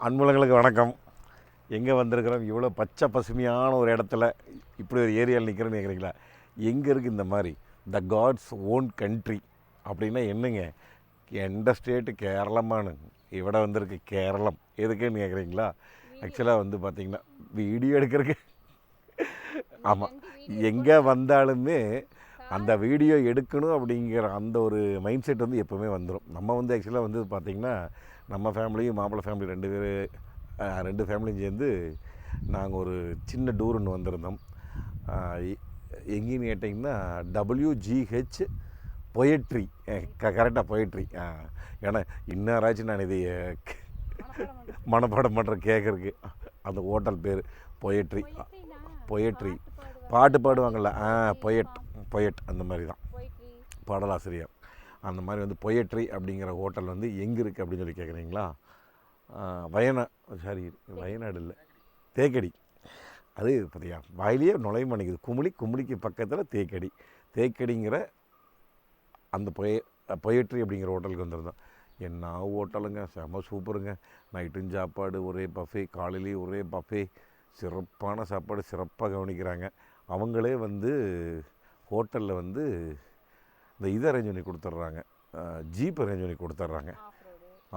அன்புலங்களுக்கு வணக்கம். எங்கே வந்திருக்கிறோம்? இவ்வளோ பச்சை பசுமையான ஒரு இடத்துல இப்படி ஒரு ஏரியாவில் நிற்கிறேன்னு கேட்குறீங்களா எங்கே இருக்குது இந்த மாதிரி? த காட்ஸ் ஓன் கண்ட்ரி அப்படின்னா என்னங்க? எந்த ஸ்டேட்டு கேரளமானு. இவிட வந்திருக்கு கேரளம். எதுக்குன்னு கேட்குறீங்களா ஆக்சுவலாக வந்து பார்த்திங்கன்னா வீடியோ எடுக்கிறதுக்கு. ஆமாம் எங்கே வந்தாலுமே அந்த வீடியோ எடுக்கணும் அப்படிங்கிற அந்த ஒரு மைண்ட் செட் வந்து எப்போவுமே வந்துடும் நம்ம வந்து ஆக்சுவலாக வந்து பார்த்திங்கன்னா நம்ம ஃபேமிலியும் மாப்பிள்ளை ஃபேமிலி ரெண்டு பேர் ரெண்டு ஃபேமிலியும் சேர்ந்து நாங்கள் ஒரு சின்ன டூர் ஒன்று வந்திருந்தோம். எங்கேன்னு கேட்டிங்கன்னா டபிள்யூஜிஹெச் பொயட்ரி கரெக்டாக பொயட்ரி ஏன்னா இன்னாராச்சும் நான் இதை மனப்பாடம் பண்ணுற கேட்குறக்கு அந்த ஹோட்டல் பேர் பொயட்ரி பொயட்ரி பாட்டு பாடுவாங்கள்ல ஆ பொயட் பொயட் அந்த மாதிரி தான். பாடலாசிரியர். அந்த மாதிரி வந்து பொயட்ரி அப்படிங்கிற ஹோட்டல் வந்து எங்கே இருக்குது அப்படின்னு சொல்லி கேட்குறீங்களா வயநா சாரி வயநாடு இல்லை தேக்கடி. அது பார்த்தியா வாயிலேயே நுழைய மாட்டேங்குது. குமுளி குமுளிக்கு பக்கத்தில் தேக்கடி. தேக்கடிங்கிற அந்த பொய பொயட்ரி அப்படிங்கிற ஹோட்டலுக்கு வந்திருந்தோம். என்ன ஹோட்டலுங்க செம சூப்பருங்க. நைட்டும் சாப்பாடு ஒரே பஃபே காலையிலேயும் ஒரே பஃபே சிறப்பான சாப்பாடு சிறப்பாக கவனிக்கிறாங்க. அவங்களே வந்து ஹோட்டலில் வந்து இந்த இதை அரேஞ்ச் பண்ணி கொடுத்துட்றாங்க. ஜீப் அரேஞ்ச் பண்ணி கொடுத்துட்றாங்க.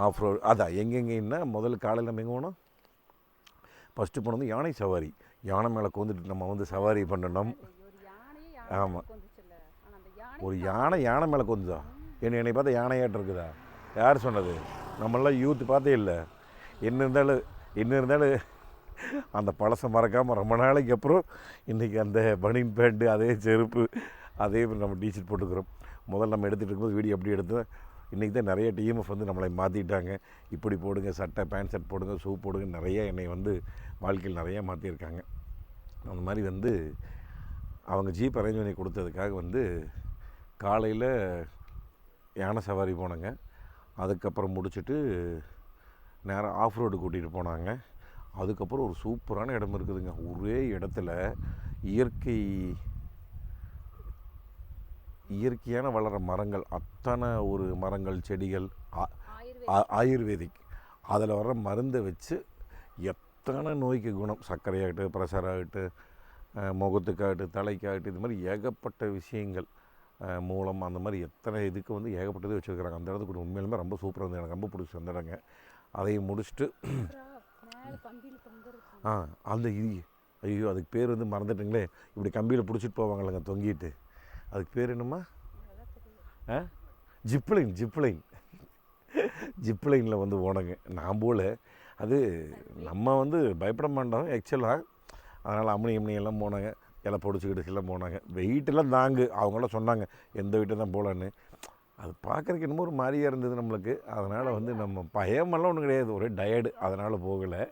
ஆஃப் ரோடு அதான் எங்கெங்கன்னா முதல்ல காலையில் நம்ம எங்கே போனோம்? ஃபஸ்ட்டு போனது யானை சவாரி. யானை மேலே கோந்துட்டு நம்ம வந்து சவாரி பண்ணணும். ஆமா. ஒரு யானை யானை மேலே கொஞ்சா என்ன என்னை பார்த்தா யானையாட்டு இருக்குதா? யார் சொன்னது? நம்மளாம் யூத் பார்த்தே இல்லை. என்ன இருந்தாலும் என்ன இருந்தாலும் அந்த பழசை மறக்காமல் ரொம்ப நாளைக்கு அப்புறம் இன்றைக்கி அந்த பனின் பேண்ட்டு அதே செருப்பு அதே மாதிரி நம்ம டீஷர்ட் போட்டுக்கிறோம். முதல்ல நம்ம எடுத்துகிட்டு இருக்கும்போது வீடியோ அப்படி எடுத்தோம் இன்றைக்கி தான் நிறைய டிஎம்எஃப் வந்து நம்மளை மாற்றிட்டாங்க இப்படி போடுங்க சட்டை பேண்ட் ஷர்ட் போடுங்க ஷூ போடுங்க நிறைய என்னை வந்து வாழ்க்கையில் நிறையா மாற்றிருக்காங்க அந்த மாதிரி வந்து அவங்க ஜீப் அரேஞ்ச் பண்ணி கொடுத்ததுக்காக வந்து காலையில் யானை சவாரி போனேங்க. அதுக்கப்புறம் முடிச்சுட்டு நேராக ஆஃப் ரோடு கூட்டிகிட்டு போனாங்க. அதுக்கப்புறம் ஒரு சூப்பரான இடம் இருக்குதுங்க. ஒரே இடத்துல இயற்கை இயற்கையான வளர மரங்கள் அத்தனை ஒரு மரங்கள் செடிகள் ஆயுர்வேதிக். அதில் வர மருந்தை வச்சு எத்தனை நோய்க்கு குணம்? சர்க்கரையாகட்டும் ப்ரெஷர் ஆகட்டும் அஹ், முகத்துக்காகட்டும் தலைக்காகட்டும் இது மாதிரி ஏகப்பட்ட விஷயங்கள் மூலம் அந்த மாதிரி எத்தனை இதுக்கு வந்து ஏகப்பட்டது வச்சுருக்குறாங்க. அந்த இடத்துக்கு உண்மையிலுமே ரொம்ப சூப்பராக இருந்தது. எனக்கு ரொம்ப பிடிச்சி அந்த இடங்க. அதையும் முடிச்சுட்டு ஆ அந்த இது ஐயோ அதுக்கு பேர் வந்து மறந்துட்டுங்களே. இப்படி கம்பியில் பிடிச்சிட்டு போவாங்கல்லங்க தொங்கிட்டு. அதுக்கு பேர் என்னம்மா? ஆ? Zipline zipline. ஜிப்லைனில் வந்து போனோங்க நான் போல். அது நம்ம வந்து பயப்பட மாட்டோம். ஆக்சுவலாக அதனால் அம்மனி அம்மனி எல்லாம் போனாங்க. எல்லாம் பொடிச்சிக்கிட்டு எல்லாம் போனாங்க. வெயிட்டெல்லாம் தாங்கு. அவங்களாம் சொன்னாங்க எந்த வீட்டை தான் போகலான்னு அது பார்க்குறதுக்கு என்னமோ ஒரு மாதிரியாக இருந்தது நம்மளுக்கு. அதனால் வந்து நம்ம பயமெல்லாம் ஒன்றும் கிடையாது. ஒரே டயர்டு. அதனால் போகலை.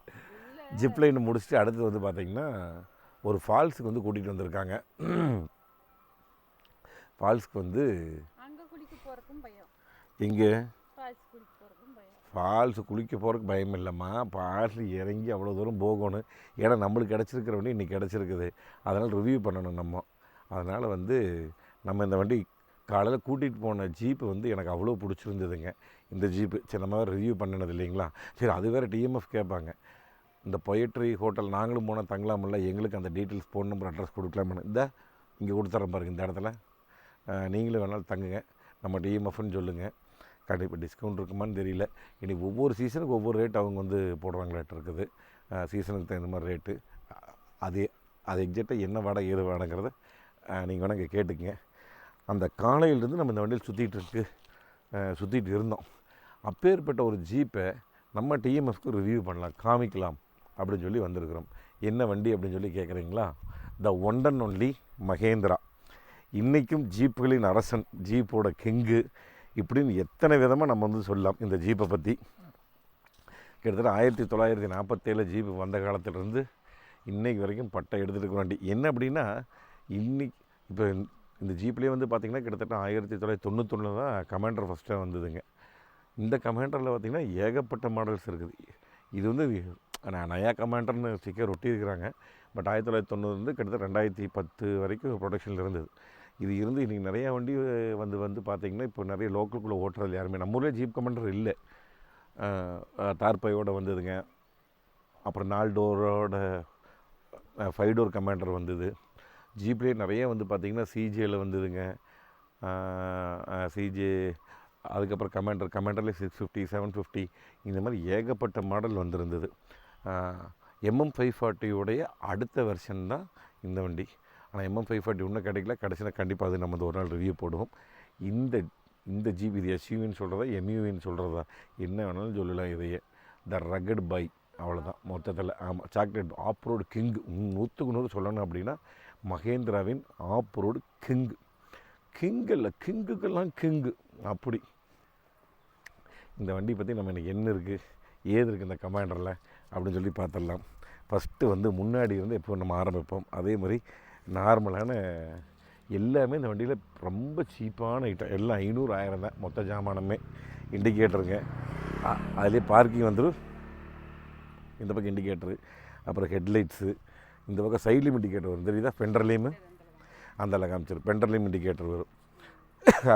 ஜிப்லைன் முடிச்சுட்டு அடுத்து வந்து பார்த்திங்கன்னா ஒரு ஃபால்ஸுக்கு வந்து கூட்டிகிட்டு வந்திருக்காங்க. ஃபால்ஸ்க்கு வந்து இங்கே ஃபால்ஸ் குளிக்க போகிறதுக்கு பயம். இல்லைம்மா. ஃபால்ஸில் இறங்கி அவ்வளோ தூரம் போகணும். ஏன்னா நம்மளுக்கு கிடச்சிருக்கிற வண்டி இன்றைக்கி கிடச்சிருக்குது. அதனால் ரிவ்யூ பண்ணணும் நம்ம. அதனால் வந்து நம்ம இந்த வண்டி காலையில் கூட்டிகிட்டு போன ஜீப்பு வந்து எனக்கு அவ்வளோ பிடிச்சிருந்ததுங்க. இந்த ஜீப்பு சரி நம்ம ரிவ்யூ பண்ணினது இல்லைங்களா? சரி அது வேறு டிஎம்எஃப் கேட்பாங்க. இந்த பொயட்ரி ஹோட்டல் நாங்களும் போனால் தங்கலாமில்ல எங்களுக்கு அந்த டீட்டெயில்ஸ் ஃபோன் நம்பர் அட்ரஸ் கொடுக்கலாமான்னு. இந்த இங்கே கொடுத்துட்றேன் பாருங்க இந்த இடத்துல. நீங்களும் வேணாலும் தங்குங்க. நம்ம டிஎம்எஃப்னு சொல்லுங்கள் கண்டிப்பாக டிஸ்கவுண்ட் இருக்குமான்னு தெரியல. இனி ஒவ்வொரு சீசனுக்கு ஒவ்வொரு ரேட் அவங்க வந்து போடுறாங்களாட்டு இருக்குது. சீசனுக்கு தகுந்த மாதிரி ரேட்டு அது அது எக்ஸாக்டாக என்ன வாடகை ஏது வாடகைங்கிறத நீங்கள் வேணால் இங்கே கேட்டுக்குங்க. அந்த காலையிலேருந்து நம்ம இந்த வண்டியில் சுற்றிட்டு இருக்கு சுற்றிட்டு இருந்தோம். அப்பேற்பட்ட ஒரு ஜீப்பை நம்ம டிஎம்எஃப்க்கு ரிவ்யூ பண்ணலாம் காமிக்கலாம் அப்படின்னு சொல்லி வந்திருக்கிறோம். என்ன வண்டி அப்படின்னு சொல்லி கேட்குறீங்களா the one and only Mahindra. இன்றைக்கும் ஜீப்புகளின் அரசன் ஜீப்போட கிங்கு இப்படின்னு எத்தனை விதமாக நம்ம வந்து சொல்லலாம் இந்த ஜீப்பை பற்றி கிட்டத்தட்ட ஆயிரத்தி தொள்ளாயிரத்தி நாற்பத்தேழு ஜீப்பு வந்த காலத்திலேருந்து இன்றைக்கு வரைக்கும் பட்டை எடுத்துகிட்டு இருக்க என்ன அப்படின்னா இன்னைக்கு இப்போ இந்த ஜீப்லேயே வந்து பார்த்திங்கன்னா கிட்டத்தட்ட ஆயிரத்தி தொள்ளாயிரத்தி தொண்ணூத்தொன்று தான் கமாண்டர் ஃபஸ்ட்டாக வந்ததுங்க. இந்த கமாண்டரில் பார்த்திங்கன்னா ஏகப்பட்ட மாடல்ஸ் இருக்குது. இது வந்து நான் நயா கமாண்டர்னு ஸ்டிக்கர் ஒட்டியிருக்கிறாங்க பட் ஆயிரத்தி தொள்ளாயிரத்தி தொண்ணூறு வந்து கிட்டத்தட்ட ரெண்டாயிரத்தி பத்து வரைக்கும் ப்ரொடக்ஷனில் இருந்தது. இது இருந்து இன்றைக்கி நிறையா வண்டி வந்து வந்து பார்த்திங்கன்னா இப்போ நிறைய லோக்கலுக்குள்ளே ஓட்டுறது யாருமே நம்ம ஊரில் ஜீப் கமெண்டர் இல்லை. டார்பையோடு வந்ததுங்க. அப்புறம் நாலு டோரோட ஃபைவ் டோர் கமாண்டர் வந்தது. ஜீப்லேயே நிறைய வந்து பார்த்திங்கன்னா சிஜேயில் வந்ததுங்க. சிஜே அதுக்கப்புறம் கமாண்டர் கமாண்டர்லேயே சிக்ஸ் ஃபிஃப்டி செவன் ஃபிஃப்டி இந்த மாதிரி ஏகப்பட்ட மாடல் வந்திருந்தது. எம்எம் ஃபைவ் ஃபார்ட்டியோடைய அடுத்த வெர்ஷன் தான் இந்த வண்டி. ஆனால் எம்எம் ஃபைவ் ஃபார்ட்டி ஒன்றும் கிடைக்கல. கடைசியில் கண்டிப்பாக அது நம்ம ஒரு நாள் ரிவ்யூ போடுவோம். இந்த இந்த ஜிபி இது எஸ்யூவின்னு சொல்கிறதா எம்யூவின்னு சொல்கிறதா என்ன வேணாலும் சொல்லலாம் இதையே. த ரகட் பை அவ்வளோதான் மொத்தத்தில் ஆமாம் சாக்லேட் ஆப் ரோடு கிங் நூற்றுக்கு நூறு சொல்லணும் அப்படின்னா மகேந்திராவின் ஆப் ரோடு கிங்கு கிங் இல்லை கிங்குக்கெல்லாம் கிங்கு அப்படி. இந்த வண்டி பற்றி நம்ம எனக்கு என்ன இருக்குது ஏது இருக்குது இந்த கமாண்டரில் அப்படின்னு சொல்லி பார்த்துடலாம். ஃபஸ்ட்டு வந்து முன்னாடி இருந்து எப்போ நம்ம ஆரம்பிப்போம்? அதே மாதிரி நார்மலான எல்லாமே இந்த வண்டியில் ரொம்ப சீப்பான ஐட்டம் எல்லாம் ஐநூறு ஆயிரம் தான். மொத்த ஜாமானமே இண்டிகேட்டருங்க அதுலேயே பார்க்கிங் வந்துடும் இந்த பக்கம் இண்டிகேட்டரு அப்புறம் ஹெட்லைட்ஸு இந்த பக்கம் சைட்லேயும் இண்டிகேட்டர் வரும். தெரியுதா? ஃபெண்டர்லேயுமே அந்த காமிச்சிரு பெண்டர்லேயும் இண்டிகேட்டர் வரும்.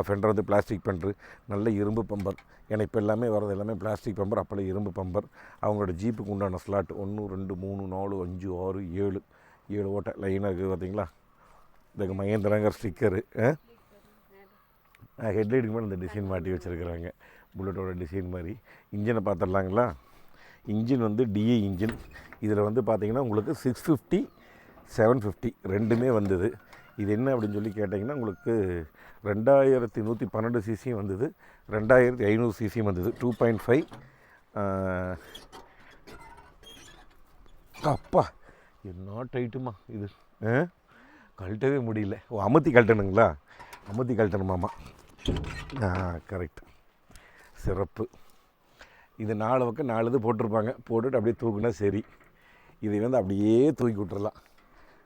ஃபெண்டர் வந்து பிளாஸ்டிக் பெண்டரு நல்ல இரும்பு பம்பர். ஏன்னா இப்போ எல்லாமே வர்றது எல்லாமே பிளாஸ்டிக் பம்பர். அப்போல்லாம் இரும்பு பம்பர். அவங்களோட ஜீப்புக்கு உண்டான ஸ்லாட் ஒன்று ரெண்டு மூணு நாலு அஞ்சு ஆறு ஏழு. ஏழு ஓட்டை லைனாக இருக்குது பார்த்தீங்களா? இந்த மகேந்திராங்கிற ஸ்டிக்கரு ஹெட்லைட்டுக்கு மேலே இந்த டிசைன் மாட்டி வச்சுருக்குறாங்க. புல்லட்டோட டிசைன் மாதிரி. இன்ஜினை பார்த்துடலாங்களா? இன்ஜின் வந்து டிஏ இன்ஜின் இதில் வந்து பார்த்திங்கன்னா உங்களுக்கு சிக்ஸ் ஃபிஃப்டி செவன் ஃபிஃப்டி ரெண்டுமே வந்தது. இது என்ன அப்படின்னு சொல்லி கேட்டிங்கன்னா உங்களுக்கு ரெண்டாயிரத்தி நூற்றி பன்னெண்டு சிசியும் வந்தது. ரெண்டாயிரத்தி ஐநூறு சிசியும் வந்தது. டூ பாயிண்ட் ஃபைவ் அப்பா! என்ன டைட்டுமா இது? கழட்டவே முடியல. ஓ அமர்த்தி கழட்டணுங்களா? அமர்த்தி கழட்டணுமாமா ஆ கரெக்ட் சிறப்பு. இது நாலு பக்கம் நாலு இது போட்டிருப்பாங்க. போட்டுட்டு அப்படியே தூக்குனா சரி. இதை வந்து அப்படியே தூக்கி விட்டுறலாம்.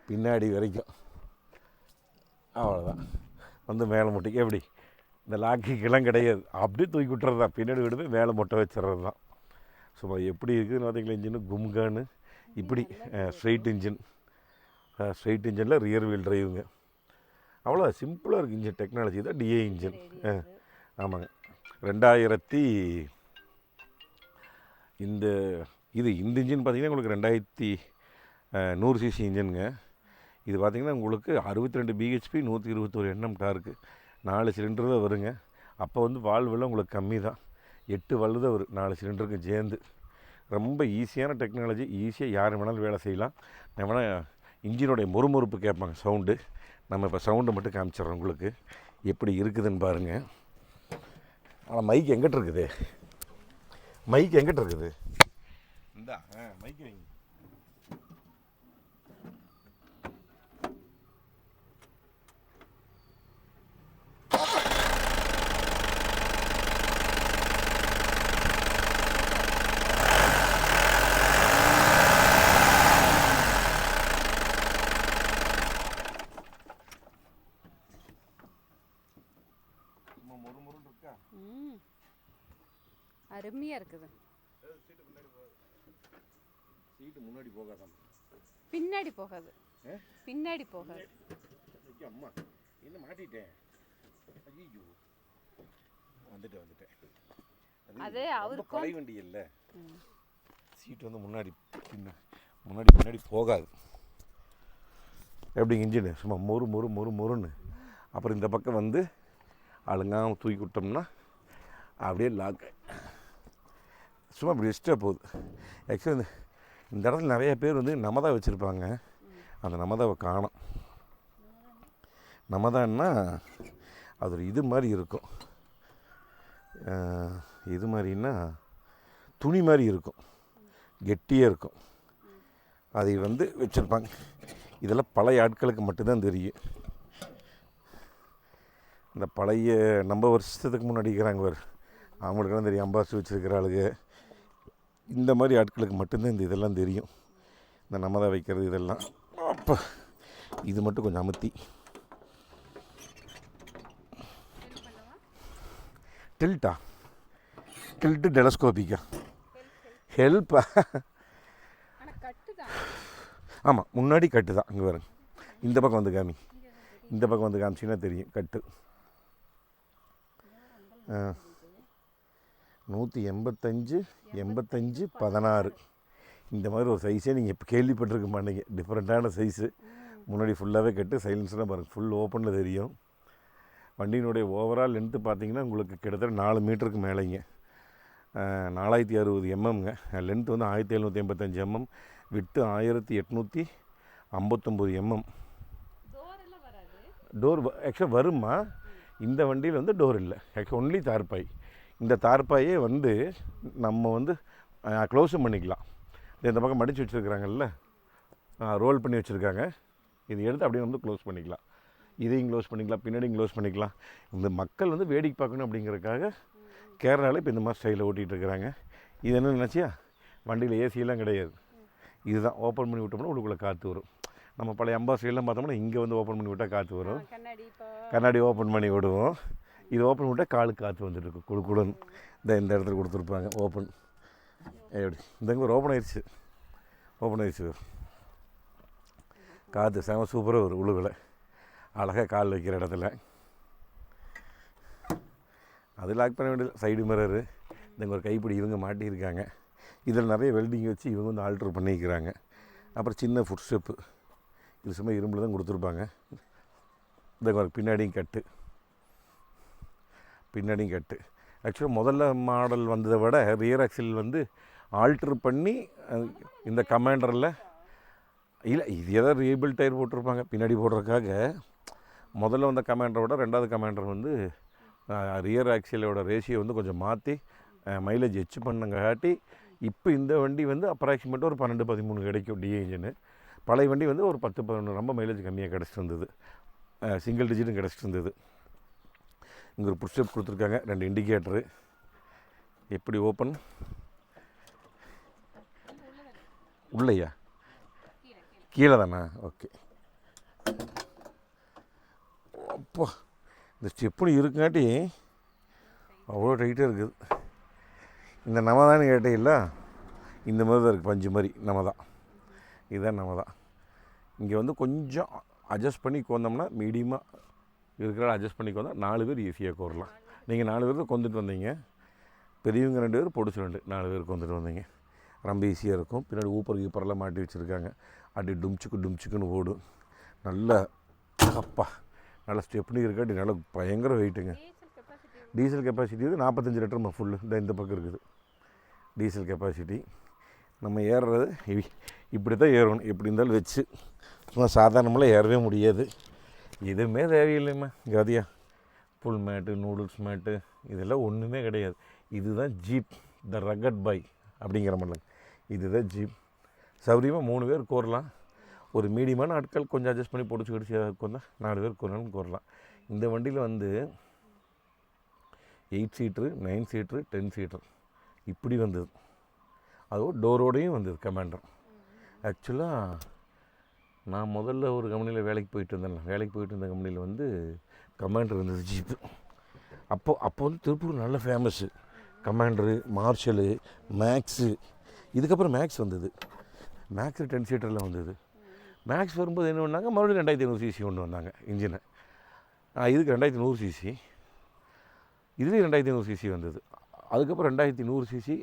பின்னாடி வரைக்கும். அவ்வளோதான் வந்து மேலே முட்டைக்கு எப்படி? இந்த லாக்கிக்கெல்லாம் கிடையாது. அப்படியே தூக்கி விட்டுறது தான் பின்னாடி விடுமே மேலே முட்டை வச்சிடுறது தான் சும்மா எப்படி இருக்குதுன்னு பார்த்தீங்களா இன்ஜினு கும்கான்னு. இப்படி ஸ்ட்ரெயிட் இன்ஜின் ஸ்ட்ரெயிட் இன்ஜினில் ரியர் வீல் டிரைவுங்க அவ்வளோ சிம்பிளாக இருக்குது இன்ஜின் டெக்னாலஜி தான் டிஏ இன்ஜின். ஆமாங்க. ரெண்டாயிரத்தி இந்த இது இந்த இன்ஜின் பார்த்தீங்கன்னா உங்களுக்கு ரெண்டாயிரத்தி நூறு சிசி இன்ஜினுங்க. இது பார்த்திங்கன்னா உங்களுக்கு அறுபத்தி ரெண்டு பிஹெச்பி நூற்றி இருபத்தோரு எண்ணம் டார்க்கு நாலு சிலிண்டர் தான் வருங்க. அப்போ வந்து வால்வெல்லாம் உங்களுக்கு கம்மி தான் எட்டு வல்லு தான் வரும் நாலு சிலிண்டருக்கு சேர்ந்து. ரொம்ப ஈஸியான டெக்னாலஜி ஈஸியாக யார் வேணாலும் வேலை செய்யலாம். நம்ம வேணால் இன்ஜினுடைய முறுமுறுப்பு கேட்பாங்க சவுண்டு. நம்ம இப்போ சவுண்டை மட்டும் காமிச்சிடுறோம் உங்களுக்கு. எப்படி இருக்குதுன்னு பாருங்கள் ஆனால் மைக் எங்கிட்ட இருக்குது? மைக் எங்கிட்ட இருக்குது? இந்தா மைக் வைங்க சும்மா மொறு மொறுன்னு இருக்கா ம் அருமையாக இருக்குது போகாதான் பின்னாடி போகாது? பின்னாடி போகாது. அம்மா என்ன மாட்டிட்டேன் ஐயோ வந்துட்டேன் வந்துட்டேன் அது அவருக்கும் பழைய வண்டி இல்லை. ம். சீட்டு வந்து முன்னாடி பின்ன முன்னாடி பின்னாடி போகாது. எப்படி இன்ஜினு? சும்மா மொறு மொறு மொறு மொறுன்னு. அப்புறம் இந்த பக்கம் வந்து அழுங்காம தூக்கி விட்டோம்னா அப்படியே லாக் சும்மா இப்படி எக்ஸ்ட்ரா போகுது ஆக்சுவலி இந்த இடத்துல நிறைய பேர் வந்து நமதா வச்சுருப்பாங்க. அந்த நமதாவை காணோம். நமதான்னா அது ஒரு இது மாதிரி இருக்கும். இது மாதிரின்னா துணி மாதிரி இருக்கும். கெட்டியாக இருக்கும். அதை வந்து வச்சுருப்பாங்க. இதெல்லாம் பழைய ஆட்களுக்கு மட்டும்தான் தெரியும். இந்த பழைய நம்ம வருஷத்துக்கு முன்னாடி இருக்கிறாங்க அவர் அவங்களுக்கெல்லாம் தெரியும். அம்பாசி வச்சுருக்கிற ஆளுங்க. இந்த மாதிரி ஆட்களுக்கு மட்டும்தான் இந்த இதெல்லாம் தெரியும். இந்த நம்ம தான் வைக்கிறது இதெல்லாம். அப்போ இது மட்டும் கொஞ்சம் அமுத்தி. டில்ட்டா டில்ட்டு டெலஸ்கோபிக்கா ஹெல்ப்பா ஆமாம் முன்னாடி கட்டு தான். இங்கே வருங்க இந்த பக்கம் வந்து காமி. இந்த பக்கம் வந்து காமிச்சிங்கன்னா தெரியும் கட்டு. நூற்றி எண்பத்தஞ்சு எண்பத்தஞ்சு பதினாறு. இந்த மாதிரி ஒரு சைஸே நீங்கள் இப்போ கேள்விப்பட்டிருக்க மாட்டீங்க டிஃப்ரெண்ட்டான சைஸு முன்னாடி ஃபுல்லாகவே கட்டு சைலன்ஸ்லாம் பாருங்கள் ஃபுல் ஓப்பனில் தெரியும். வண்டியினுடைய ஓவரால் லென்த்து பார்த்தீங்கன்னா உங்களுக்கு கிட்டத்தட்ட நாலு மீட்டருக்கு மேலேங்க. நாலாயிரத்தி அறுபது எம்எம்ங்க லென்த் வந்து ஆயிரத்தி எழுநூற்றி எண்பத்தஞ்சு எம்எம் விட்டு ஆயிரத்தி எட்நூற்றி ஐம்பத்தொம்போது எம்எம் டோர் ஆக்சுவலாக வருமா இந்த வண்டியில் வந்து டோர் இல்லை. ஆக்சுவல் ஒன்லி தார்பாய் இந்த தார்பாயே வந்து நம்ம வந்து க்ளோஸும் பண்ணிக்கலாம். இந்த பக்கம் மடித்து வச்சுருக்குறாங்கல்ல ரோல் பண்ணி வச்சுருக்காங்க. இது எடுத்து அப்படியே வந்து க்ளோஸ் பண்ணிக்கலாம். இதையும் க்ளோஸ் பண்ணிக்கலாம் பின்னாடியும் க்ளோஸ் பண்ணிக்கலாம். இந்த மக்கள் வந்து வேடிக்கை பார்க்கணும் அப்படிங்கிறதுக்காக கேரளாவில் இப்போ இந்த மாதிரி ஸ்டைலில் ஓட்டிகிட்டு இருக்கிறாங்க. இது என்ன நினச்சியா? வண்டியில் ஏசியெல்லாம் கிடையாது. இதுதான் ஓப்பன் பண்ணி விட்டோம்னா உள்ளுக்குள்ளே காற்று வரும். நம்ம பழைய அம்பாசிலாம் பார்த்தோம்னா இங்கே வந்து ஓப்பன் பண்ணி விட்டால் காற்று வரும். கண்ணாடி ஓப்பன் பண்ணி விடுவோம். இது ஓப்பன் விட்டால் காலுக்கு காற்று வந்துட்டு இருக்கும். இந்த இந்த இடத்துல கொடுத்துருப்பாங்க. ஓப்பன் எப்படி இந்த ஒரு ஓப்பன் ஆயிடுச்சு. ஓப்பன் ஆயிடுச்சு காற்று செம சூப்பராக ஒரு உழுவில் அழகாக கால் வைக்கிற இடத்துல. அது லாக் பண்ண வேண்டியது சைடு மிரரு இந்த ஒரு கைப்பிடி இவங்க மாட்டியிருக்காங்க. இதில் நிறைய வெல்டிங் வச்சு இவங்க வந்து ஆல்ட்ரு பண்ணிக்கிறாங்க. அப்புறம் சின்ன ஃபுட் ஸ்டெப்பு இது சும்மா இரும்பில் தான் கொடுத்துருப்பாங்க. இந்த பின்னாடியும் கட்டு. பின்னணி கட்டு. ஆக்சுவலாக முதல்ல மாடல் வந்ததை விட ரியர் ஆக்சில் வந்து ஆல்ட்ரு பண்ணி இந்த கமாண்டரில் இல்லை இது ஏதோ ரீபில் டயர் போட்டிருப்பாங்க பின்னாடி போடுறதுக்காக. முதல்ல வந்த கமாண்டரை விட ரெண்டாவது கமாண்டர் வந்து ரியர் ஆக்சிலோட ரேஷியோ வந்து கொஞ்சம் மாற்றி மைலேஜ் எச்சு பண்ணங்காட்டி இப்போ இந்த வண்டி வந்து அப்ராக்சிமேட்டாக ஒரு பன்னெண்டு பதிமூணு கிடைக்கும் டி இன்ஜினு பழைய வண்டி வந்து ஒரு பத்து பதினொன்று ரொம்ப மைலேஜ் கம்மியாக கிடச்சிட்டு இருந்தது. சிங்கிள் டிஜிட்டும் கிடச்சிட்டு இருந்தது. இங்கே ஒரு புஷ்அப் கொடுத்துருக்காங்க. ரெண்டு இண்டிகேட்டரு எப்படி ஓப்பன் உள்ளையா? கீழே தானா? ஓகே அப்பா இந்த ஸ்டெப்புன்னு இருக்குங்காட்டி அவ்வளோ டைட்டாக இருக்குது. இந்த நம்ம தான் கேட்டீங்களா இந்த மாதிரி தான் இருக்குது பஞ்சு மாதிரி. நம்ம தான். இதுதான் நம்ம தான். இங்கே வந்து கொஞ்சம் அட்ஜஸ்ட் பண்ணி கொந்தோம்னா மீடியமாக இருக்கிறால அட்ஜஸ்ட் பண்ணி கோந்தா நாலு பேர் ஈஸியாக கோரலாம். நீங்கள் நாலு பேர் தான் கொண்டுட்டு வந்தீங்க. பெரியவங்க ரெண்டு பேர் பொடிச்சு ரெண்டு நாலு பேர் கொண்டுட்டு வந்தீங்க. ரொம்ப ஈஸியாக இருக்கும். பின்னாடி ஊப்பர் கீப்பரெல்லாம் மாட்டி வச்சுருக்காங்க. அப்படி டும்ச்சுக்கு டும்ச்சுக்குன்னு ஓடும். நல்ல அப்பா நல்ல ஸ்டெப்னி இருக்காட்டி நல்ல பயங்கர வெயிட்டுங்க டீசல் கெப்பாசிட்டி வந்து நாற்பத்தஞ்சு லிட்டர் ஃபுல்லு இந்த இந்த பக்கம் இருக்குது. டீசல் கெப்பாசிட்டி நம்ம ஏறுறது இ- இப்படி தான் ஏறணும். எப்படி இருந்தாலும் வச்சு. சும்மா சாதாரணமெல்லாம் ஏறவே முடியாது. எதுவுமே தேவையில்லைம்மா. கதியா புல் மேட்டு நூடுல்ஸ் மேட்டு இதெல்லாம் ஒன்றுமே கிடையாது. இதுதான் ஜீப் த ரகட் பை அப்படிங்கிற மாதிரி இதுதான் ஜீப். சௌரியமாக மூணு பேர் கோரலாம். ஒரு மீடியமான ஆட்கள் கொஞ்சம் அட்ஜஸ்ட் பண்ணி பொடிச்சு கடிச்சு உட்காந்தா நாலு பேர் கோரலாம் கோரலாம். இந்த வண்டியில் வந்து eight seater nine seater ten seater இப்படி வந்தது. அதுவும் டோரோடையும் வந்தது கமாண்டர் ஆக்சுவலாக நான் முதல்ல ஒரு கம்பெனியில் வேலைக்கு போயிட்டு இருந்தேன். வேலைக்கு போயிட்டு இருந்த கம்பெனியில் வந்து கமாண்டர் வந்தது ஜீப்பு. அப்போ அப்போ வந்து திருப்பூர் நல்ல ஃபேமஸ்ஸு கமாண்டரு மார்ஷலு மேக்ஸு இதுக்கப்புறம் மேக்ஸ் வந்தது. மேக்ஸு டென் சீட்டரில் வந்தது. மேக்ஸ் வரும்போது என்ன பண்ணாங்க? மறுபடியும் ரெண்டாயிரத்தி ஐநூறு சிசி கொண்டு வந்தாங்க இன்ஜினை இதுக்கு ரெண்டாயிரத்தி நூறு சிசி இதுலேயும் ரெண்டாயிரத்தி ஐநூறு சிசி வந்தது. அதுக்கப்புறம் ரெண்டாயிரத்தி நூறு சிசி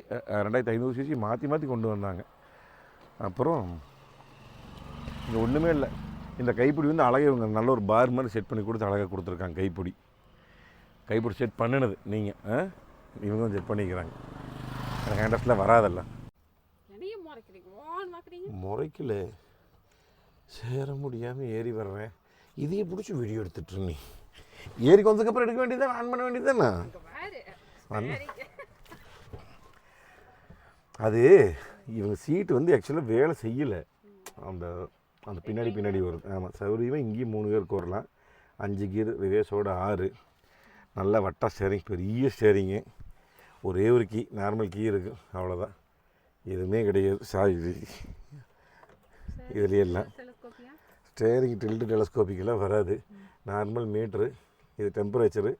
ரெண்டாயிரத்தி ஐநூறு சிசி மாற்றி மாற்றி கொண்டு வந்தாங்க. அப்புறம் இங்கே ஒன்றுமே இல்லை. இந்த கைப்பிடி வந்து அழகாக இவங்க நல்ல ஒரு பார் மாதிரி செட் பண்ணி கொடுத்து அழகாக கொடுத்துருக்காங்க கைப்பிடி. கைப்பிடி செட் பண்ணினது நீங்கள் இவங்க தான் செட் பண்ணிக்கிறாங்க. எனக்கு ஹேண்டஸ்லாம் வராதல்ல. முறைக்கல. சேர முடியாமல் ஏறி வர்றேன். இதையே பிடிச்சி வீடியோ எடுத்துட்டு நீ. ஏறி வந்ததுக்கப்புறம் எடுக்க வேண்டியதான் ஆன் பண்ண வேண்டியதானே. அது இவங்க சீட்டு வந்து ஆக்சுவலாக வேலை செய்யலை. அந்த அந்த பின்னாடி பின்னாடி வருது ஆமாம் சௌரியமாக இங்கேயும் மூணு பேருக்கு வரலாம். அஞ்சு கீர் ரிவேஸோட ஆறு. நல்ல வட்டா ஸ்டேரிங் பெரிய ஸ்டேரிங்கு ஒரே ஒரு கீ நார்மல் கீ இருக்குது அவ்வளோதான் எதுவுமே கிடையாது. சா இது இதுலேயே எல்லாம். ஸ்டேரிங் டில்ட்டு டெலஸ்கோபிக்கெல்லாம் வராது. நார்மல் மீட்ரு இது டெம்பரேச்சரு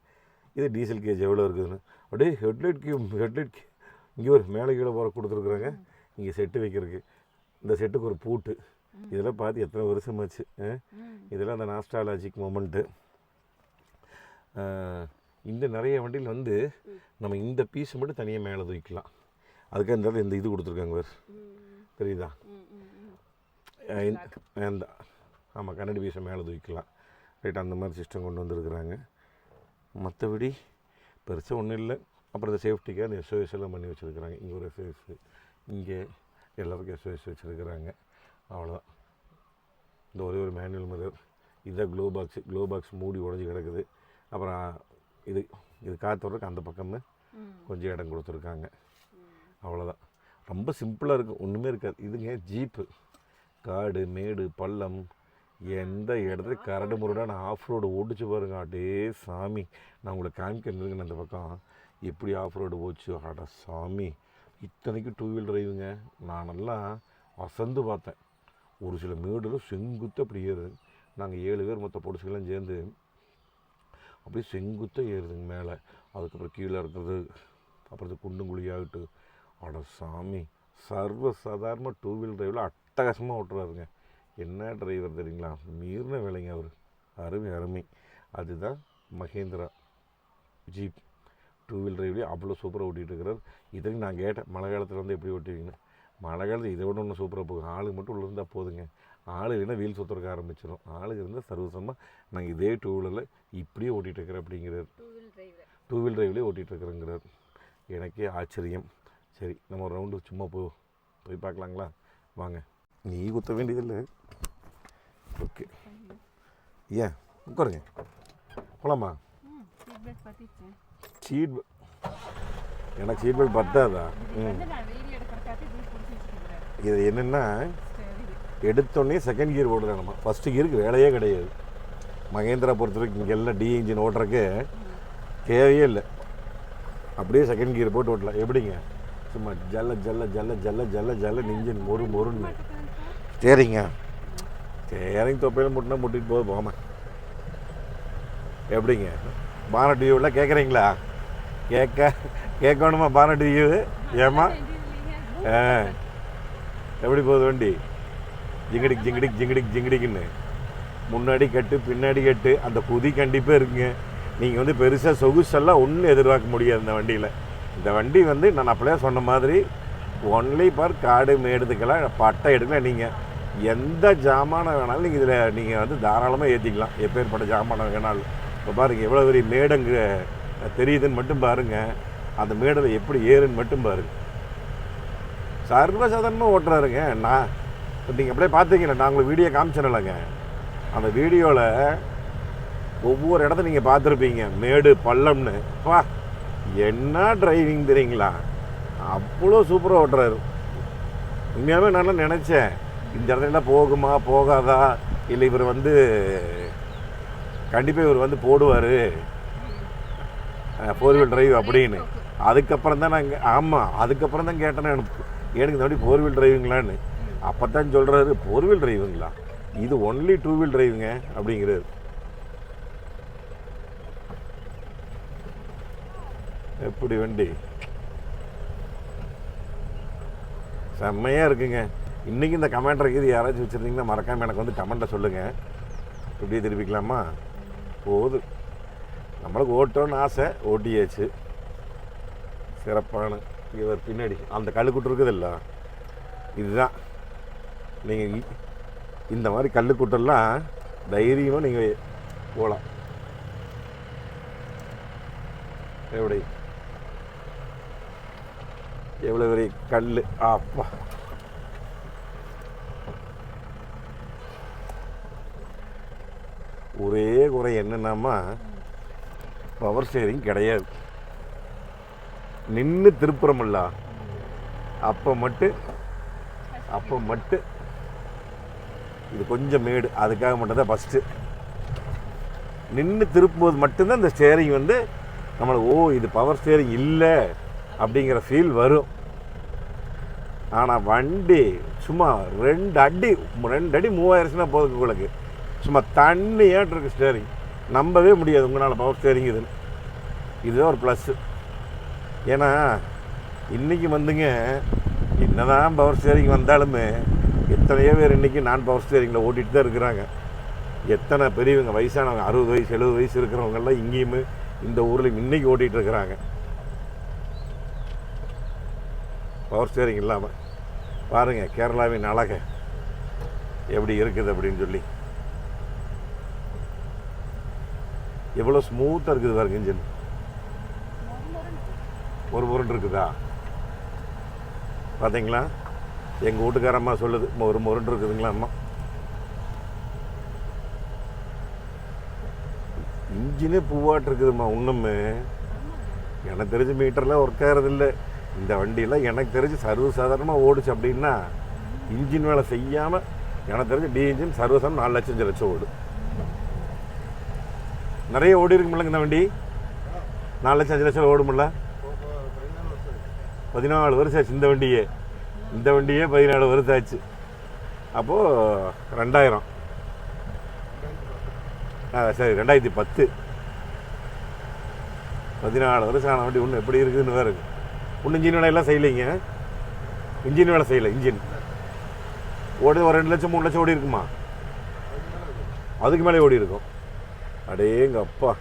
இது டீசல் கேஜ் எவ்வளோ இருக்குதுன்னு. அப்படியே ஹெட்லைட் கியூ ஹெட்லைட் இங்கே ஒரு மேலே கீழே போகிற கொடுத்துருக்குறாங்க. இங்கே செட்டு வைக்கிறதுக்கு. இந்த செட்டுக்கு ஒரு பூட்டு. இதெல்லாம் பார்த்து எத்தனை வருஷமாச்சு? இதெல்லாம் அந்த நாஸ்டாலாஜிக் மொமெண்ட்டு இந்த நிறைய வண்டியில் வந்து நம்ம இந்த பீஸ் மட்டும் தனியாக மேலே தூக்கிக்கலாம். அதுக்காக இடத்துல இந்த இது கொடுத்துருக்காங்க வேறு தெரியுதா? இந்த ஆமாம் கண்ணாடி பீஸை மேலே தூக்கிக்கலாம். ரைட் அந்த மாதிரி சிஸ்டம் கொண்டு வந்திருக்கிறாங்க. மற்றபடி பெருசாக ஒன்றும் இல்லை. அப்புறம் இந்த சேஃப்டிக்காக அந்த எஸ்ஓஎஸ் எல்லாம் பண்ணி வச்சுருக்குறாங்க. இங்கே ஒரு எஸ்ஓஎஸ் இங்கே எல்லாருக்கும் எஸ்ஓஎஸ் வச்சுருக்குறாங்க. அவ்வளோதான் இந்த ஒரே ஒரு மேனுவல் மிரர் இதுதான் க்ளோ பாக்ஸ் க்ளோ பாக்ஸ் மூடி உடஞ்சி கிடக்குது. அப்புறம் இது இது காற்றுறதுக்கு அந்த பக்கமே ம். கொஞ்சம் இடம் கொடுத்துருக்காங்க. அவ்வளோதான் ரொம்ப சிம்பிளாக இருக்கும் ஒன்றுமே இருக்காது. இதுங்க ஜீப்பு. காடு மேடு பள்ளம். எந்த இடத்துல கரடு முரடான ஆஃப் ரோடு ஓடிச்சு பாருங்க. அடே சாமி. நான் உங்களுக்கு காமிக்கிறதுங்க அந்த பக்கம். எப்படி ஆஃப் ரோடு போச்சு அட சாமி. இத்தனைக்கும் டூ வீலர் டிரைவுங்க நான் நல்லா அசந்து பார்த்தேன். ஒரு சில மேடுல செங்குத்து அப்படி ஏறுது நாங்கள் ஏழு பேர் மொத்த பொடிச்சுக்கெல்லாம் சேர்ந்து அப்படியே செங்குத்தாக ஏறுதுங்க மேலே. அதுக்கப்புறம் கீழே இருக்கிறது அப்புறம் இது குண்டும் குழியாகட்டு அட சாமி சர்வ சாதாரண டூ வீலர் டிரைவில் அட்டகாசமாக ஓட்டுறாருங்க. என்ன டிரைவர் தெரியுங்களா? மீறின வேலைங்க அவர். அருமை அருமை. அதுதான் மகேந்திரா ஜீப். டூ வீல் டிரைவ்லேயே அவ்வளோ சூப்பராக ஓட்டிகிட்டு இருக்கிறார். இதற்கு நான் கேட்டேன் மழை காலத்தில் வந்து எப்படி ஓட்டுவீங்கன்னு. மழை காலத்தில் இதை விட ஒன்று சூப்பராக போகும். ஆளு மட்டும் உள்ள இருந்தால் போதுங்க. ஆளு இல்லைன்னா வீல் சுற்றுறக்க ஆரம்பிச்சிடும் ஆளுங்க இருந்தால் சர்வசமாக நாங்கள் இதே டூ வீலரில் இப்படியே ஓட்டிகிட்டு இருக்கிறேன் அப்படிங்கிறார். டூ வீல் டிரைவ்லேயே ஓட்டிகிட்டு இருக்கிறேங்கிறார். எனக்கே ஆச்சரியம். சரி நம்ம ஒரு ரவுண்டு சும்மா போ போய் பார்க்கலாங்களா? வாங்க. நீ குத்த வேண்டியதில்லை. ஓகே ஏன்? உட்காருங்க. போலாமா? ம் சீட் எனக்கு சீட் பெல்ட் பத்தாதா? இது வந்து நான் வீடியோ எடுக்கிறக்காக இது என்னென்னா சரி எடுத்தோடனே செகண்ட் கியர் ஓடுறேன் நம்ம ஃபஸ்ட்டு கியருக்கு வேலையே கிடையாது. மகேந்திரா பொறுத்த வரைக்கும் இங்கே எல்லாம் டி இன்ஜின் ஓட்டுறக்கு தேவையே இல்லை. அப்படியே செகண்ட் கியர் போட்டு ஓட்டலாம். எப்படிங்க? சும்மா ஜல்ல ஜல்ல ஜல்ல ஜல்ல ஜல்ல ஜல்ல இன்ஜின் மொறு மொறுன்னு. சரிங்க. சரிங்க தொப்பையில் முட்டினா முட்டிட்டு போது போமா எப்படிங்க? பானட் வியூவில் கேட்குறீங்களா கேட்க கேட்கணுமா பான வியூ ஏமா ஆ. எப்படி போகுது வண்டி ஜிங்கடிக் ஜிங்கடிக் ஜிங்கடிக் ஜிங்கடிக்குன்னு முன்னாடி கட்டு பின்னாடி கட்டு அந்த குதி கண்டிப்பாக இருக்குங்க நீங்கள் வந்து பெருசாக சொகுசெல்லாம் ஒன்றும் எதிர்பார்க்க முடியாது இந்த வண்டியில் இந்த வண்டி வந்து நான் அப்படியே சொன்ன மாதிரி ஒன்லி பார் காடு மேடுதுக்கெல்லாம் பட்டை எடுக்கலாம் நீங்கள் எந்த ஜாமானை வேணாலும் நீங்கள் இதில் நீங்கள் வந்து தாராளமாக ஏற்றிக்கலாம் எப்பேற்பட்ட ஜாமானை வேணாலும் இப்போ பாருங்கள் எவ்வளோ பெரிய மேடங்க தெரியுதுன்னு மட்டும் பாருங்கள் அந்த மேடில் எப்படி ஏறுன்னு மட்டும் பாருங்கள் சர்வசாதாரணமாக ஓட்டுறாருங்க. நான் நீங்கள் அப்படியே பார்த்தீங்களா நான் உங்களுக்கு வீடியோ காமிச்சிடலைங்க. அந்த வீடியோவில் ஒவ்வொரு இடத்த நீங்கள் பார்த்துருப்பீங்க. மேடு பள்ளம்னு. வா என்ன டிரைவிங் தெரியுங்களா? அவ்வளோ சூப்பராக ஓட்டுறாரு. உண்மையாகவே நான் நினச்சேன் இந்த இடத்துல போகுமா போகாதா? இல்லை இவர் வந்து கண்டிப்பாக இவர் வந்து போடுவார். ஃபோர் வீல் டிரைவ் அப்படின்னு. அதுக்கப்புறம் தான் நான் ஆமாம் அதுக்கப்புறம் தான் கேட்டேன் எனக்கு இந்த வண்டி ஃபோர் வீல் டிரைவிங்களான்னு அப்போ தான் சொல்கிறாரு ஃபோர் வீல் டிரைவுங்களா இது ஒன்லி டூ வீல் டிரைவுங்க அப்படிங்கிறாரு. எப்படி வண்டி? செம்மையாக இருக்குங்க. இன்றைக்கி இந்த கமெண்டர் இது யாராச்சும் வச்சுருந்தீங்கன்னா மறக்காமல் எனக்கு வந்து கமெண்ட்டை சொல்லுங்கள் இப்படியே திருப்பிக்கலாமா? போதும் நம்மளுக்கு ஓட்டோன்னு ஆசை ஓட்டியாச்சு. சிறப்பான இவர் பின்னாடி. அந்த கல்லுக்குட்டு இருக்குதில்ல? இதுதான். நீங்கள் இந்த மாதிரி கல்லுக்குட்டெல்லாம் தைரியமாக நீங்கள் போகலாம் எப்படி? எவ்வளோ பெரிய கல் அப்பா. ஒரே குறை என்னென்னாமா பவர் ஸ்டேரிங் கிடையாது. நின்று திருப்புறமில்ல. அப்போ மட்டும் அப்போ மட்டும் இது கொஞ்சம் மேடு அதுக்காக மட்டும்தான் ஃபஸ்ட்டு நின்று திருப்பும்போது மட்டும்தான் இந்த ஸ்டேரிங் வந்து நம்மளுக்கு ஓ இது பவர் ஸ்டேரிங் இல்லை. அப்படிங்கிற ஃபீல் வரும். ஆனால் வண்டி சும்மா ரெண்டு அடி ரெண்டு அடி மூவாயிரச்சுனா போதுக்கு உங்களுக்கு. சும்மா தண்ணியாட்டு இருக்கு ஸ்டேரிங் நம்பவே முடியாது உங்களால் பவர் ஸ்டேரிங் இதுன்னு. இதுதான் ஒரு ப்ளஸ்ஸு ஏன்னா இன்றைக்கி வந்துங்க என்னதான் பவர் ஸ்டேரிங் வந்தாலுமே எத்தனையோ பேர் இன்றைக்கி நான் பவர் ஸ்டேரிங்கில் ஓட்டிகிட்டு தான் இருக்கிறாங்க. எத்தனை பெரியவங்க வயசானவங்க அறுபது வயசு எழுபது வயசு இருக்கிறவங்கெல்லாம் இங்கேயுமே இந்த ஊரில் இன்றைக்கி ஓட்டிகிட்டு இருக்கிறாங்க. பவர் ஸ்டேரிங் இல்லாமல் பாருங்க கேரளாவின் அழகை எப்படி இருக்குது அப்படின்னு சொல்லி. எவ்வளோ ஸ்மூத்தாக இருக்குது பாருங்க இன்ஜின் ஒரு முருண்டு இருக்குதா? பார்த்தீங்களா எங்கள் வீட்டுக்காரம்மா சொல்லுது ஒரு முருண்டு இருக்குதுங்களா அம்மா? இன்ஜினே பூவாட்டு இருக்குதும்மா இன்னுமே எனக்கு தெரிஞ்சு மீட்டர்லாம் ஒர்க் ஆகிறதில்ல இந்த வண்டியெல்லாம் எனக்கு தெரிஞ்சு சர்வசாதாரணமாக ஓடுச்சு அப்படின்னா இன்ஜின் வேலை செய்யாமல் எனக்கு தெரிஞ்சு டி இன்ஜின் சர்வசாதாரணம் நாலு லட்சம் அஞ்சு லட்சம் ஓடும். நிறைய ஓடி இருக்குமில்லங்க இந்த வண்டி? நாலு லட்சம் அஞ்சு லட்சம் ஓடுமில்ல பதினாலு வருஷம் ஆச்சு இந்த வண்டியே. இந்த வண்டியே பதினாலு வருஷம் ஆச்சு அப்போது ரெண்டாயிரம். ஆ சரி ரெண்டாயிரத்தி பத்து. பதினாலு வருஷம் ஆன வண்டி ஒன்று எப்படி இருக்குதுன்னு வேறு ஒன்றும் இன்ஜின் வேலையெல்லாம் செய்யலைங்க. இன்ஜின் வேலை செய்யலை இன்ஜின் ஓடி ஒரு ரெண்டு லட்சம் மூணு லட்சம் ஓடி இருக்குமா? அதுக்கு மேலே ஓடி இருக்கும். அடேங்க அப்பா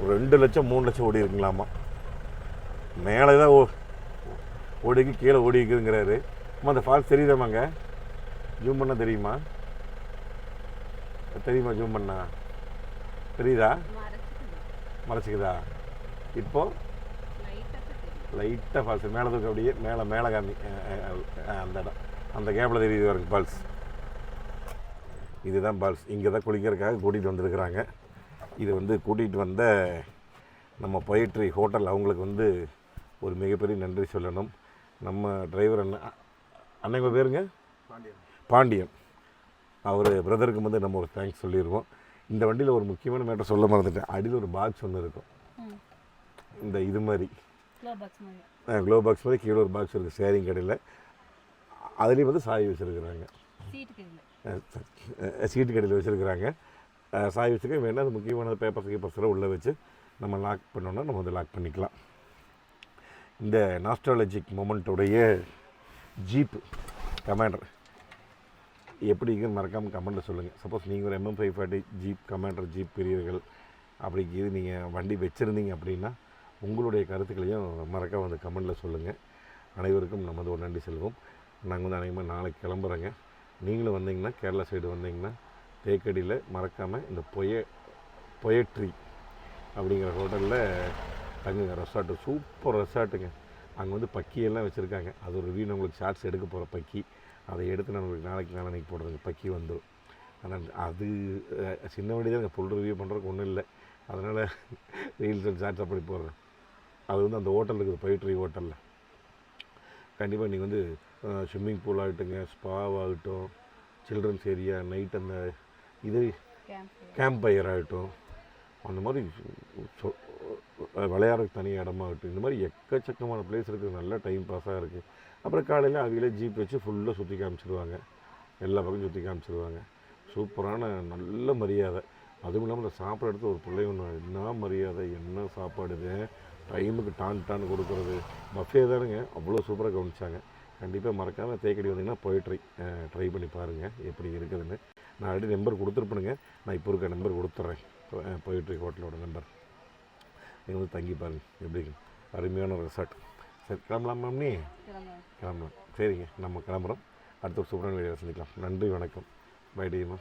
ஒரு ரெண்டு லட்சம் மூணு லட்சம் ஓடி இருக்குங்களாமா? மேலே தான் ஓ ஓடிக்கு கீழே ஓடி இருக்குதுங்கிறாரு அம்மா அந்த ஃபால்ஸ் தெரியுதாமாங்க ஜூம் பண்ணால் தெரியுமா? தெரியுமா ஜூம் பண்ணா? தெரியுதா? மறைச்சிக்குதா? இப்போ லைட்டாக ஃபால்ஸ் மேலே தூக்க அப்படியே மேலே மேலே காமி அந்த இடம். அந்த கேப்பில் தெரியுது வரைக்கும் பால்ஸ் இதுதான் பால்ஸ் இங்கே தான் குளிக்கிறதுக்காக கூட்டிகிட்டு வந்திருக்கிறாங்க. இது வந்து கூட்டிகிட்டு வந்த நம்ம பொயிட்ரி ஹோட்டல் அவங்களுக்கு வந்து ஒரு மிகப்பெரிய நன்றி சொல்லணும். நம்ம டிரைவர் அண்ணன் அண்ணன் உங்க பேருங்க? பாண்டியன். அவர் பிரதருக்கு வந்து நம்ம ஒரு தேங்க்ஸ் சொல்லிடுவோம் இந்த வண்டியில் ஒரு முக்கியமான மேட்டர் சொல்ல மறந்துட்டேன். அடியில் ஒரு பாக்ஸ் ஒன்று இருக்கும். இந்த இது மாதிரி. ஸ்லோ பாக்ஸ் மாதிரி. க்ளோ பாக்ஸ் மாதிரி கீழே ஒரு பாக்ஸ் இருக்குது ஷேரிங் கடையில். அதுலேயும் வந்து சாய் வச்சுருக்குறாங்க. சீட்டு கடையில். வச்சுருக்குறாங்க. சாய் வச்சுக்க வேணால் அது முக்கியமான பேப்பர்ஸ் கீப்பர்ஸ்லாம் உள்ளே வச்சு நம்ம லாக் பண்ணோன்னா நம்ம வந்து லாக் பண்ணிக்கலாம். இந்த நாஸ்ட்ராலஜிக் மொமெண்ட்டுடைய ஜீப் கமாண்டர். எப்படி இருக்குன்னு மறக்காமல் கமெண்ட்டில் சொல்லுங்கள் சப்போஸ் நீங்கள் ஒரு MM five forty jeep Commander jeep பிரியர்கள் அப்படி இது நீங்கள் வண்டி வச்சுருந்தீங்க அப்படின்னா உங்களுடைய கருத்துக்களையும் மறக்காம வந்து கமெண்ட்டில் சொல்லுங்கள் அனைவருக்கும் நமது ஒரு நன்றி செல்வோம். நாங்கள் வந்து அநேகமாக நாளைக்கு கிளம்புறோங்க. நீங்களும் வந்தீங்கன்னா கேரளா சைடு வந்தீங்கன்னா தேக்கடியில் மறக்காமல் இந்த பொய பொயட்ரி அப்படிங்கிற ஹோட்டலில் தங்குங்க ரெசார்ட்டு சூப்பர் ரெசார்ட்டுங்க அங்கே வந்து பக்கியெல்லாம் வச்சுருக்காங்க. அது ஒரு ரிவ்யூ உங்களுக்கு ஷார்ட்ஸ் எடுக்க போகிற பக்கி. அதை எடுத்து நம்மளுக்கு நாளைக்கு நாளைக்கு போடுறதுங்க. பக்கி வந்துடும் ஆனால் அது சின்ன வண்டி தான் ஃபுல் ரிவ்யூ பண்ணுறதுக்கு ஒன்றும் இல்லை. அதனால் ரீல்ஸ் அண்ட் ஷார்ட்ஸ் அப்படி போடுறேன். அது வந்து அந்த ஹோட்டல் இருக்குது. பொயிட்ரி ஹோட்டலில் கண்டிப்பாக நீங்கள் வந்து ஸ்விம்மிங் பூல் ஆகட்டுங்க ஸ்பாவாகட்டும் சில்ட்ரன்ஸ் ஏரியா நைட் அந்த இது கேம்ப் ஃபயர் ஆகட்டும். அந்த மாதிரி விளையாடுறதுக்கு தனி இடமாகட்டும் இந்த மாதிரி எக்கச்சக்கமான பிளேஸ் இருக்குது நல்லா டைம் பாஸாக இருக்குது அப்புறம் காலையில் அவங்களே ஜீப் வச்சு ஃபுல்லாக சுற்றி காமிச்சிருவாங்க. எல்லா பக்கம் சுற்றி காமிச்சிருவாங்க. சூப்பரான நல்ல மரியாதை. அதுவும் இல்லாமல் இந்த சாப்பிட்ற இடத்துல ஒரு பிள்ளை ஒன்று என்ன மரியாதை என்ன சாப்பாடு இது? டைமுக்கு டான் டான் கொடுக்குறது. பஃபே தானுங்க. அவ்வளோ சூப்பராக கவனிச்சாங்க. கண்டிப்பாக மறக்காமல் தேக்கடி வந்தீங்கன்னா போயிட்ரி ட்ரை பண்ணி பாருங்கள் எப்படி இருக்குதுன்னு. நான் ஆல்ரெடி நம்பர் கொடுத்துருப்பேனுங்க. நான் இப்போ இருக்க நம்பர் கொடுத்துட்றேன். போயிட்ரி ஹோட்டலோட நம்பர் நீங்கள் வந்து தங்கி பாருங்கள் எப்படி. அருமையான ரெசார்ட் சரி கிளம்பலாமா நீ கிளம்ப கிளம்பலாம். சரிங்க நம்ம கிளம்புறோம். அடுத்த ஒரு சூப்பரான வீடியோ சந்திக்கலாம். நன்றி வணக்கம். பை டிமா